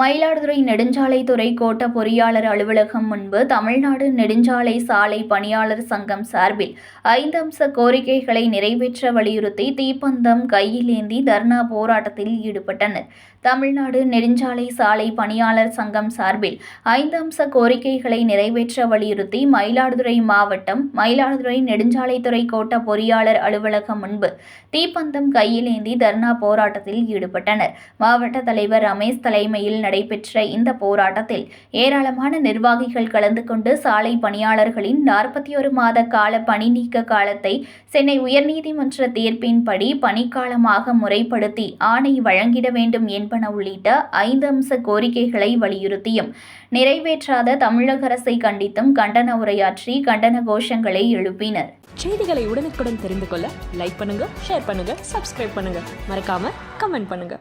மயிலாடுதுறை நெடுஞ்சாலைத்துறை கோட்ட பொறியாளர் அலுவலகம் முன்பு தமிழ்நாடு நெடுஞ்சாலை சாலை பணியாளர் சங்கம் சார்பில் ஐந்து அம்ச கோரிக்கைகளை நிறைவேற்ற வலியுறுத்தி தீப்பந்தம் கையில் ஏந்தி தர்ணா போராட்டத்தில் ஈடுபட்டனர். தமிழ்நாடு நெடுஞ்சாலை சாலை பணியாளர் சங்கம் சார்பில் ஐந்து அம்ச கோரிக்கைகளை நிறைவேற்ற வலியுறுத்தி மயிலாடுதுறை மாவட்டம் மயிலாடுதுறை நெடுஞ்சாலைத்துறை கோட்ட பொறியாளர் அலுவலகம் முன்பு தீப்பந்தம் கையில் ஏந்தி தர்ணா போராட்டத்தில் ஈடுபட்டனர். மாவட்ட தலைவர் ரமேஷ் தலைமையில் நடைபெற்ற இந்த போராட்டத்தில் ஏராளமான நிர்வாகிகள் கலந்து கொண்டு சாலை பணியாளர்களின் நாற்பத்தி ஒரு மாத கால பணி நீக்க காலத்தை சென்னை உயர்நீதிமன்ற தீர்ப்பின்படி பணிக்காலமாக முறைப்படுத்தி ஆணை வழங்கிட வேண்டும் என்பன உள்ளிட்ட ஐந்து அம்ச கோரிக்கைகளை வலியுறுத்தியும் நிறைவேற்றாத தமிழக அரசை கண்டித்தும் கண்டன உரையாற்றி கண்டன கோஷங்களை எழுப்பினர். செய்திகளை உடனுக்குடன் தெரிந்து கொள்ள லைக் பண்ணுங்க ஷேர் பண்ணுங்க சப்ஸ்கிரைப் பண்ணுங்க. மறக்காம கமெண்ட் பண்ணுங்க.